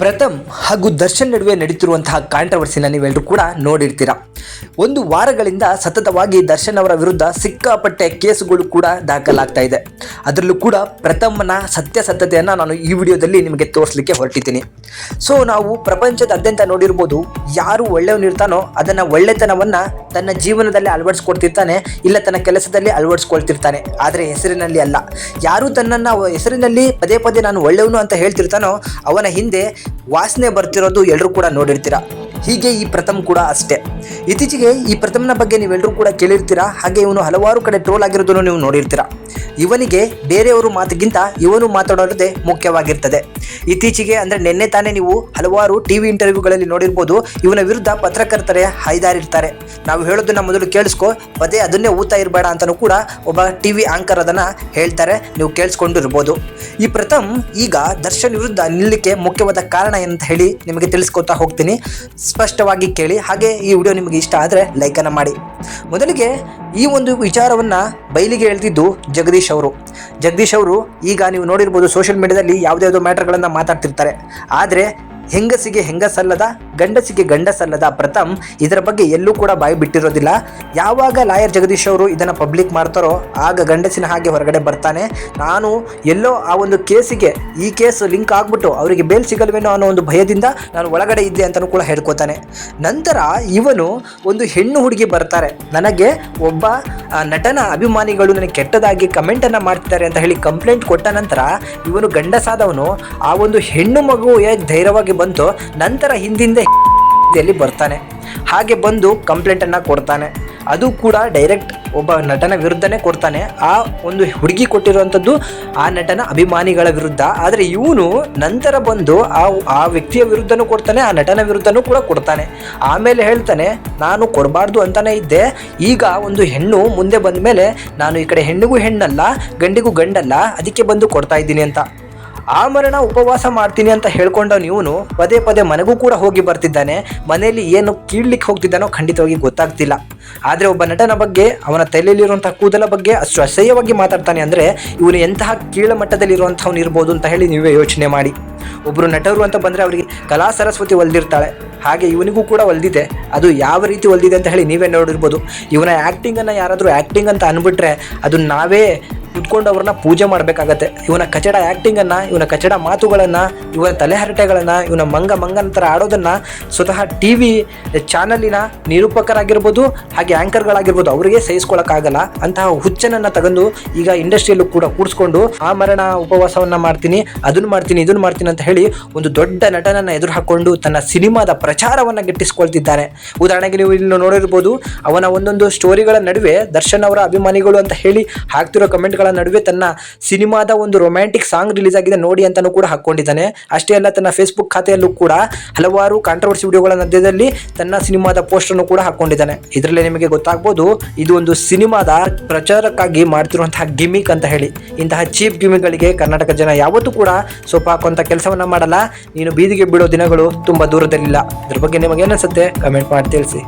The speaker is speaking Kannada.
ಪ್ರಥಮ್ ಹಾಗೂ ದರ್ಶನ್ ನಡುವೆ ನಡೀತಿರುವಂತಹ ಕಾಂಟ್ರವರ್ಸಿನ ನೀವೆಲ್ಲರೂ ಕೂಡ ನೋಡಿರ್ತೀರಾ. ಒಂದು ವಾರಗಳಿಂದ ಸತತವಾಗಿ ದರ್ಶನ್ ಅವರ ವಿರುದ್ಧ ಸಿಕ್ಕಾಪಟ್ಟೆ ಕೇಸುಗಳು ಕೂಡ ದಾಖಲಾಗ್ತಾ ಇದೆ. ಅದರಲ್ಲೂ ಕೂಡ ಪ್ರಥಮನ ಸತ್ಯಾಸತ್ಯತೆಯನ್ನು ನಾನು ಈ ವಿಡಿಯೋದಲ್ಲಿ ನಿಮಗೆ ತೋರಿಸಲಿಕ್ಕೆ ಹೊರಟಿದ್ದೀನಿ. ಸೊ ನಾವು ಪ್ರಪಂಚದಾದ್ಯಂತ ನೋಡಿರ್ಬೋದು ಯಾರು ಒಳ್ಳೆಯವನಿರ್ತಾನೋ ಅದನ್ನು ಒಳ್ಳೆತನವನ್ನು ತನ್ನ ಜೀವನದಲ್ಲಿ ಅಳವಡಿಸ್ಕೊಡ್ತಿರ್ತಾನೆ, ಇಲ್ಲ ತನ್ನ ಕೆಲಸದಲ್ಲಿ ಅಳವಡಿಸ್ಕೊಳ್ತಿರ್ತಾನೆ. ಆದರೆ ಹೆಸರಿನಲ್ಲಿ ಅಲ್ಲ. ಯಾರು ತನ್ನನ್ನು ಹೆಸರಿನಲ್ಲಿ ಪದೇ ಪದೇ ನಾನು ಒಳ್ಳೆಯವನು ಅಂತ ಹೇಳ್ತಿರ್ತಾನೋ ಅವನ ಹಿಂದೆ ವಾಸನೆ ಬರ್ತಿರೋದು ಎಲ್ಲರೂ ಕೂಡ ನೋಡಿರ್ತೀರ? ಹೀಗೆ ಈ ಪ್ರಥಮ್ ಕೂಡ ಅಷ್ಟೇ. ಇತ್ತೀಚೆಗೆ ಈ ಪ್ರಥಮ್ನ ಬಗ್ಗೆ ನೀವೆಲ್ಲರೂ ಕೂಡ ಕೇಳಿರ್ತೀರಾ? ಹಾಗೆ ಇವನು ಹಲವಾರು ಕಡೆ ಟ್ರೋಲ್ ಆಗಿರೋದನ್ನು ನೀವು ನೋಡಿರ್ತೀರಾ? ಇವನಿಗೆ ಬೇರೆಯವರು ಮಾತಿಗಿಂತ ಇವನು ಮಾತಾಡೋದೇ ಮುಖ್ಯವಾಗಿರ್ತದೆ. ಇತ್ತೀಚೆಗೆ ಅಂದರೆ ನಿನ್ನೆ ತಾನೇ ನೀವು ಹಲವಾರು ಟಿ ವಿ ಇಂಟರ್ವ್ಯೂಗಳಲ್ಲಿ ನೋಡಿರ್ಬೋದು, ಇವನ ವಿರುದ್ಧ ಪತ್ರಕರ್ತರೇ ಹೈದಾರಿರ್ತಾರೆ. ನಾವು ಹೇಳೋದನ್ನ ಮೊದಲು ಕೇಳಿಸ್ಕೊ, ಪದೇ ಅದನ್ನೇ ಊತ ಇರಬೇಡ ಅಂತಲೂ ಕೂಡ ಒಬ್ಬ ಟಿ ವಿ ಆಂಕರ್ ಅದನ್ನು ಹೇಳ್ತಾರೆ, ನೀವು ಕೇಳಿಸ್ಕೊಂಡಿರ್ಬೋದು. ಈ ಪ್ರಥಮ್ ಈಗ ದರ್ಶನ್ ವಿರುದ್ಧ ನಿಲ್ಲಕ್ಕೆ ಮುಖ್ಯವಾದ ಕಾರಣ ಏನಂತ ಹೇಳಿ ನಿಮಗೆ ತಿಳಿಸ್ಕೊತಾ ಹೋಗ್ತೀನಿ. ಸ್ಪಷ್ಟವಾಗಿ ಕೇಳಿ, ಹಾಗೆ ಈ ವಿಡಿಯೋ ನಿಮಗೆ ಇಷ್ಟ ಆದರೆ ಲೈಕನ್ನು ಮಾಡಿ. ಮೊದಲಿಗೆ ಈ ಒಂದು ವಿಚಾರವನ್ನು ಬಯಲಿಗೆ ಹೇಳ್ತಿದ್ದು ಜಗದೀಶ್ ಅವರು. ಜಗದೀಶ್ ಅವರು ಈಗ ನೀವು ನೋಡಿರ್ಬೋದು ಸೋಷಿಯಲ್ ಮೀಡಿಯಾದಲ್ಲಿ ಯಾವುದ್ಯಾವುದೋ ಮ್ಯಾಟರ್ಗಳನ್ನು ಮಾತಾಡ್ತಿರ್ತಾರೆ. ಆದರೆ ಹೆಂಗಸಿಗೆ ಹೆಂಗಸಲ್ಲದ ಗಂಡಸಿಗೆ ಗಂಡಸಲ್ಲದ ಪ್ರಥಮ್ ಇದರ ಬಗ್ಗೆ ಎಲ್ಲೂ ಕೂಡ ಬಾಯಿ ಬಿಟ್ಟಿರೋದಿಲ್ಲ. ಯಾವಾಗ ಲಾಯರ್ ಜಗದೀಶ್ ಅವರು ಇದನ್ನು ಪಬ್ಲಿಕ್ ಮಾಡ್ತಾರೋ ಆಗ ಗಂಡಸಿನ ಹಾಗೆ ಹೊರಗಡೆ ಬರ್ತಾನೆ. ನಾನು ಎಲ್ಲೋ ಆ ಒಂದು ಕೇಸಿಗೆ ಈ ಕೇಸ್ ಲಿಂಕ್ ಆಗ್ಬಿಟ್ಟು ಅವರಿಗೆ ಬೇಲ್ ಸಿಗಲ್ವೇನೋ ಅನ್ನೋ ಒಂದು ಭಯದಿಂದ ನಾನು ಒಳಗಡೆ ಇದ್ದೆ ಅಂತಲೂ ಕೂಡ ಹೇಳ್ಕೊತಾನೆ. ನಂತರ ಇವನು ಒಂದು ಹೆಣ್ಣು ಹುಡುಗಿ ಬರ್ತಾರೆ. ನನಗೆ ಒಬ್ಬ ನಟನ ಅಭಿಮಾನಿಗಳು ನನಗೆ ಕೆಟ್ಟದಾಗಿ ಕಮೆಂಟನ್ನು ಮಾಡ್ತಿದ್ದಾರೆ ಅಂತ ಹೇಳಿ ಕಂಪ್ಲೇಂಟ್ ಕೊಟ್ಟ ನಂತರ ಇವನು ಗಂಡಸಾದವನು ಆ ಒಂದು ಹೆಣ್ಣು ಮಗು ಧೈರ್ಯವಾಗಿ ಬಂತು. ನಂತರ ಹಿಂದಿಂದ ಬರ್ತಾನೆ. ಹಾಗೆ ಬಂದು ಕಂಪ್ಲೇಂಟನ್ನು ಕೊಡ್ತಾನೆ. ಅದು ಕೂಡ ಡೈರೆಕ್ಟ್ ಒಬ್ಬ ನಟನ ವಿರುದ್ಧನೇ ಕೊಡ್ತಾನೆ. ಆ ಒಂದು ಹುಡುಗಿ ಕೊಟ್ಟಿರುವಂಥದ್ದು ಆ ನಟನ ಅಭಿಮಾನಿಗಳ ವಿರುದ್ಧ. ಆದರೆ ಇವನು ನಂತರ ಬಂದು ಆ ಆ ವ್ಯಕ್ತಿಯ ವಿರುದ್ಧನೂ ಕೊಡ್ತಾನೆ, ಆ ನಟನ ವಿರುದ್ಧನೂ ಕೂಡ ಕೊಡ್ತಾನೆ. ಆಮೇಲೆ ಹೇಳ್ತಾನೆ, ನಾನು ಕೊಡಬಾರ್ದು ಅಂತಲೇ ಇದ್ದೆ. ಈಗ ಒಂದು ಹೆಣ್ಣು ಮುಂದೆ ಬಂದ ಮೇಲೆ ನಾನು ಈ ಕಡೆ ಹೆಣ್ಣಿಗೂ ಹೆಣ್ಣಲ್ಲ, ಗಂಡಿಗೂ ಗಂಡಲ್ಲ, ಅದಕ್ಕೆ ಬಂದು ಕೊಡ್ತಾ ಇದ್ದೀನಿ ಅಂತ. ಆ ಮರಣ ಉಪವಾಸ ಮಾಡ್ತೀನಿ ಅಂತ ಹೇಳ್ಕೊಂಡವನು ಇವನು ಪದೇ ಪದೇ ಮನೆಗೂ ಕೂಡ ಹೋಗಿ ಬರ್ತಿದ್ದಾನೆ. ಮನೆಯಲ್ಲಿ ಏನು ಕೀಳ್ಲಿಕ್ಕೆ ಹೋಗ್ತಿದ್ದಾನೋ ಖಂಡಿತವಾಗಿ ಗೊತ್ತಾಗ್ತಿಲ್ಲ. ಆದರೆ ಒಬ್ಬ ನಟನ ಬಗ್ಗೆ, ಅವನ ತಲೆಯಲ್ಲಿರುವಂತಹ ಕೂದಲ ಬಗ್ಗೆ ಅಷ್ಟು ಅಸಹ್ಯವಾಗಿ ಮಾತಾಡ್ತಾನೆ ಅಂದರೆ ಇವನು ಎಂತಹ ಕೀಳ ಮಟ್ಟದಲ್ಲಿರುವಂಥವ್ನು ಇರ್ಬೋದು ಅಂತ ಹೇಳಿ ನೀವೇ ಯೋಚನೆ ಮಾಡಿ. ಒಬ್ಬರು ನಟರು ಅಂತ ಬಂದರೆ ಅವರಿಗೆ ಕಲಾ ಸರಸ್ವತಿ ಒಲ್ದಿರ್ತಾಳೆ. ಹಾಗೆ ಇವನಿಗೂ ಕೂಡ ಒಲ್ದಿದೆ. ಅದು ಯಾವ ರೀತಿ ಒಲ್ದಿದೆ ಅಂತ ಹೇಳಿ ನೀವೇ ನೋಡಿರ್ಬೋದು. ಇವನ ಆ್ಯಕ್ಟಿಂಗನ್ನು ಯಾರಾದರೂ ಆ್ಯಕ್ಟಿಂಗ್ ಅಂತ ಅಂದ್ಬಿಟ್ರೆ ಅದು ನಾವೇ ಕುತ್ಕೊಂಡು ಅವ್ರನ್ನ ಪೂಜೆ ಮಾಡಬೇಕಾಗತ್ತೆ. ಇವನ ಕಚಡ ಆ್ಯಕ್ಟಿಂಗನ್ನು ಇವನ ಕಚಡ ಮಾತುಗಳನ್ನ, ಇವನ ತಲೆಹರಟೆಗಳನ್ನು ಇವನ ಮಂಗ ಮಂಗನ ಆಡೋದನ್ನ ಸ್ವತಃ ಟಿ ವಿ ಚಾನಲಿನ ನಿರೂಪಕರಾಗಿರ್ಬೋದು, ಹಾಗೆ ಆ್ಯಂಕರ್ಗಳಾಗಿರ್ಬೋದು ಅವರಿಗೆ ಸಹಿಸ್ಕೊಳಕ್ಕಾಗಲ್ಲ. ಅಂತಹ ಹುಚ್ಚನನ್ನ ತಗೊಂಡು ಈಗ ಇಂಡಸ್ಟ್ರಿಯಲ್ಲೂ ಕೂಡ ಕೂಡಿಸ್ಕೊಂಡು ಆ ಮರಣ ಉಪವಾಸವನ್ನ ಮಾಡ್ತೀನಿ, ಅದನ್ನು ಮಾಡ್ತೀನಿ, ಇದನ್ನು ಮಾಡ್ತೀನಿ ಅಂತ ಹೇಳಿ ಒಂದು ದೊಡ್ಡ ನಟನನ್ನ ಎದುರು ಹಾಕೊಂಡು ತನ್ನ ಸಿನಿಮಾದ ಪ್ರಚಾರವನ್ನು ಗಿಟ್ಟಿಸ್ಕೊಳ್ತಿದ್ದಾನೆ ಉದಾಹರಣೆಗೆ ನೀವು ಇಲ್ಲಿ ನೋಡಿರ್ಬೋದು, ಅವನ ಒಂದೊಂದು ಸ್ಟೋರಿಗಳ ನಡುವೆ ದರ್ಶನ್ ಅವರ ಅಭಿಮಾನಿಗಳು ಅಂತ ಹೇಳಿ ಹಾಕ್ತಿರೋ ಕಮೆಂಟ್ಗಳ ನಡುವೆ ತನ್ನ ಸಿನಿಮಾದ ಒಂದು ರೊಮ್ಯಾಂಟಿಕ್ ಸಾಂಗ್ ರಿಲೀಸ್ ಆಗಿದೆ, ನೋಡಿ ಅಂತಾನೂ ಕೂಡ ಹಾಕೊಂಡಿದ್ದಾನೆ. ಅಷ್ಟೇ ಅಲ್ಲ, ತನ್ನ ಫೇಸ್ಬುಕ್ ಖಾತೆಯಲ್ಲೂ ಕೂಡ ಹಲವಾರು ಕಾಂಟ್ರವರ್ಸಿ ವಿಡಿಯೋಗಳ ಮಧ್ಯದಲ್ಲಿ ತನ್ನ ಸಿನಿಮಾದ ಪೋಸ್ಟರ್ನು ಕೂಡ ಹಾಕೊಂಡಿದ್ದಾನೆ. ಇದರಲ್ಲಿ ನಿಮಗೆ ಗೊತ್ತಾಗ್ಬೋದು, ಇದು ಒಂದು ಸಿನಿಮಾದ ಪ್ರಚಾರಕ್ಕಾಗಿ ಮಾಡ್ತಿರುವಂತಹ ಗಿಮಿಕ್ ಅಂತ ಹೇಳಿ. ಇಂತಹ ಚೀಪ್ ಗಿಮಿಕ್ಗಳಿಗೆ ಕರ್ನಾಟಕ ಜನ ಯಾವತ್ತೂ ಕೂಡ ಸೊಪ್ಪ ಹಾಕುವಂಥ ಕೆಲಸವನ್ನ ಮಾಡಲ್ಲ. ನೀನು ಬೀದಿಗೆ ಬಿಡೋ ದಿನಗಳು ತುಂಬಾ ದೂರದಲ್ಲಿಲ್ಲ. ಇದ್ರ ಬಗ್ಗೆ ನಿಮಗೆ ಏನನ್ಸುತ್ತೆ ಕಮೆಂಟ್ ಮಾಡಿ ತಿಳಿಸಿ.